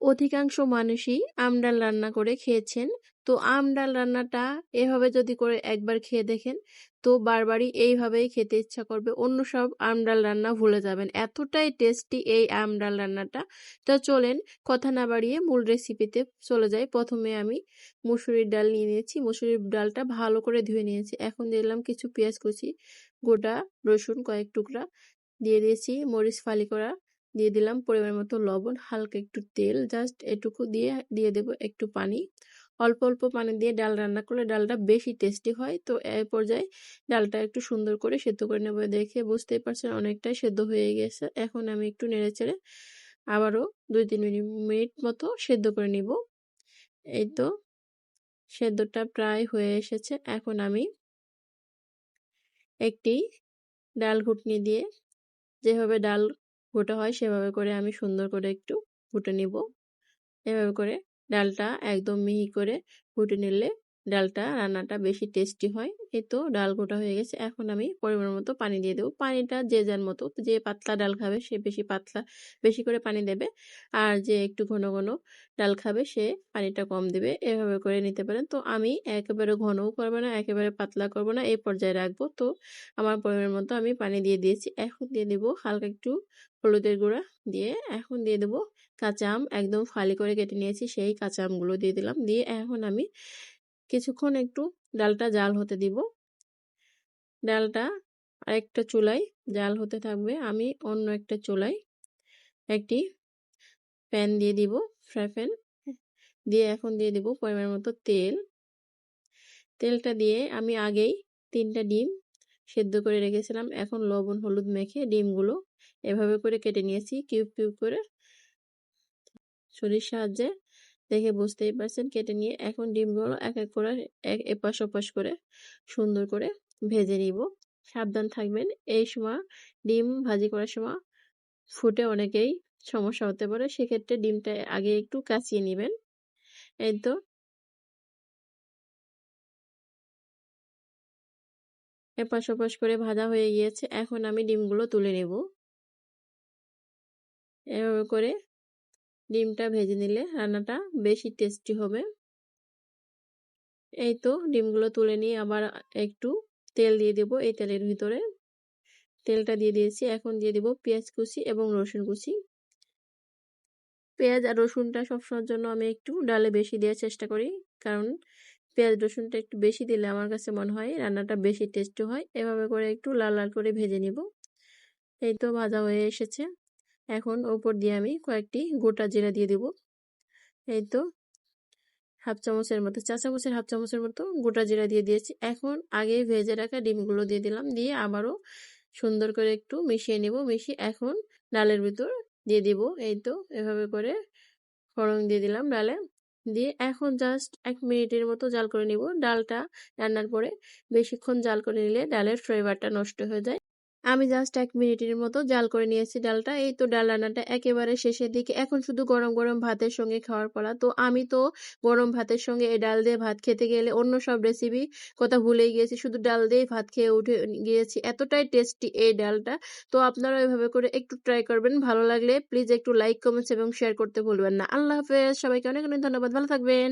অধিকাংশ মানুষই আম ডাল রান্না করে খেয়েছেন। তো আম ডাল রান্নাটা এভাবে যদি করে একবার খেয়ে দেখেন, তো বারবারই এইভাবেই খেতে ইচ্ছা করবে। অন্য সব আম ডাল রান্না ভুলে যাবেন। এতটাই টেস্টি এই আম ডাল রান্নাটা। তো চলেন কথা না বাড়িয়ে মূল রেসিপিতে চলে যাই। প্রথমে আমি মুসুরির ডাল নিয়ে নিয়েছি। মুসুরির ডালটা ভালো করে ধুয়ে নিয়েছি। এখন দিলাম কিছু পেঁয়াজ কুচি, গোটা রসুন কয়েক টুকরা, দিয়ে দিয়েছি মরিচ ফালি করা দিয়ে দিলাম পরিমাণ মতো লবণ, হালকা একটু তেল জাস্ট এটুকু দিয়ে দিয়ে দেব একটু পানি। অল্প অল্প পানি দিয়ে ডাল রান্না করলে ডালটা বেশি টেস্টি হয়। তো এই পর্যায়ে ডালটা একটু সুন্দর করে সেদ্ধ করে নেব দেখে বুঝতেই পারছেন অনেকটাই সেদ্ধ হয়ে গেছে। এখন আমি একটু নেড়ে চেড়ে আবারও দুই, তিন মিনিট মতো সেদ্ধ করে নিব। এই তো সেদ্ধটা প্রায় হয়ে এসেছে। এখন আমি একটি ডাল ঘুটনি দিয়ে যেভাবে ডাল ঘোটা হয় সেভাবে করে আমি সুন্দর করে একটু ফুটে নিব। এভাবে করে ডালটা একদম মিহি করে ফুটে নিলে ডালটা রান্নাটা বেশি টেস্টি হয়। এই তো ডাল গোটা হয়ে গেছে। এখন আমি পরিমাণ মতো পানি দিয়ে দেবো। পানিটা যে যার মতো। যে পাতলা ডাল খাবে সে বেশি পাতলা, বেশি করে পানি দেবে। আর যে একটু ঘন ঘন ডাল খাবে সে পানিটা কম দেবে। এভাবে করে নিতে পারেন। তো আমি একেবারে ঘনও করব না, একেবারে পাতলা করব না। এই পর্যায়ে রাখব। তো আমার পরিমাণ মতো আমি পানি দিয়ে দিয়েছি। এখন দিয়ে দেবো হালকা একটু হলুদের গুঁড়া দিয়ে এখন দিয়ে দেবো কাঁচা আম একদম ফালি করে কেটে নিয়েছি। সেই কাঁচা আমগুলো দিয়ে দিলাম। দিয়ে এখন আমি কিছুক্ষণ একটু ডালটা জাল হতে দিব। ডালটা আরেকটা চুলায় জাল হতে থাকবে। আমি অন্য একটা চুলায় একটি প্যান দিয়ে দিব, ফ্রাই প্যান। দিয়ে এখন দিয়ে দিব পরিমাণ মতো তেল। তেলটা দিয়ে আমি আগেই তিনটা ডিম সেদ্ধ করে রেখেছিলাম। এখন লবণ, হলুদ মেখে ডিমগুলো এভাবে করে কেটে নিয়েছি। কিউব কিউব করে ছুরির সাহায্যে দেখে বুঝতেই পারছেন, কেটে নিয়ে এখন ডিমগুলো এক এক করে এক এপাশ ওপাশ করে সুন্দর করে ভেজে নিব। সাবধান থাকবেন, এই সময় ডিম ভাজি করার সময় ফুটে অনেকেই সমস্যা হতে পারে, সেক্ষেত্রে ডিমটা আগে একটু কাচিয়ে নেবেন। এই তো। এপাশ ওপাশ করে ভাজা হয়ে গিয়েছে, এখন আমি ডিমগুলো তুলে নেব। এভাবে করে ডিমটা ভেজে নিলে রান্নাটা বেশি টেস্টি হবে। এই তো ডিমগুলো তুলে নিয়ে আবার একটু তেল দিয়ে দেব এই তেলের ভিতরে। তেলটা দিয়ে দিয়েছি, এখন দিয়ে দেব পেঁয়াজ কুচি এবং রসুন কুচি। পেঁয়াজ আর রসুনটা সবসময়ের জন্য আমি একটু ডালে বেশি দেওয়ার চেষ্টা করি, কারণ পেঁয়াজ রসুনটা একটু বেশি দিলে আমার কাছে মনে হয় রান্নাটা বেশি টেস্টি হয়। এভাবে করে একটু লাল লাল করে ভেজে নিব। এই তো ভাজা হয়ে এসেছে। এখন ওপর দিয়ে আমি কয়েকটি গোটা জিরা দিয়ে দেব। এই তো, হাফ চামচের মতো, চা চামচের হাফ চামচের মতো গোটা জিরা দিয়ে দিয়েছি। এখন আগে ভেজে রাখা ডিমগুলো দিয়ে দিলাম, দিয়ে আবারও সুন্দর করে একটু মিশিয়ে নেব, মিশিয়ে এখন ডালের ভিতর দিয়ে দিব। এই তো, এভাবে করে ফড়ং দিয়ে দিলাম ডালে, দিয়ে এখন জাস্ট এক মিনিটের মতো জাল করে নিব। ডালটা রান্নার পরে বেশিক্ষণ জাল করে নিলে ডালের ফ্লেভারটা নষ্ট হয়ে যায়। আমি জাস্ট এক মিনিটের মতো জাল করে নিয়েছি ডালটা। এই তো ডাল রান্নাটা একেবারে শেষের দিকে। এখন শুধু গরম গরম ভাতের সঙ্গে খাওয়ার পড়া তো আমি তো গরম ভাতের সঙ্গে এই ডাল দিয়ে ভাত খেতে গেলে অন্য সব রেসিপি কথা ভুলেই গিয়েছি। শুধু ডাল দিয়ে ভাত খেয়ে উঠে গিয়েছি। এতটাই টেস্টি এই ডালটা। তো আপনারা এভাবে করে একটু ট্রাই করবেন। ভালো লাগলে প্লিজ একটু লাইক কমেন্টস এবং শেয়ার করতে ভুলবেন না। আল্লাহ হাফেজ। সবাইকে অনেক অনেক ধন্যবাদ। ভালো থাকবেন।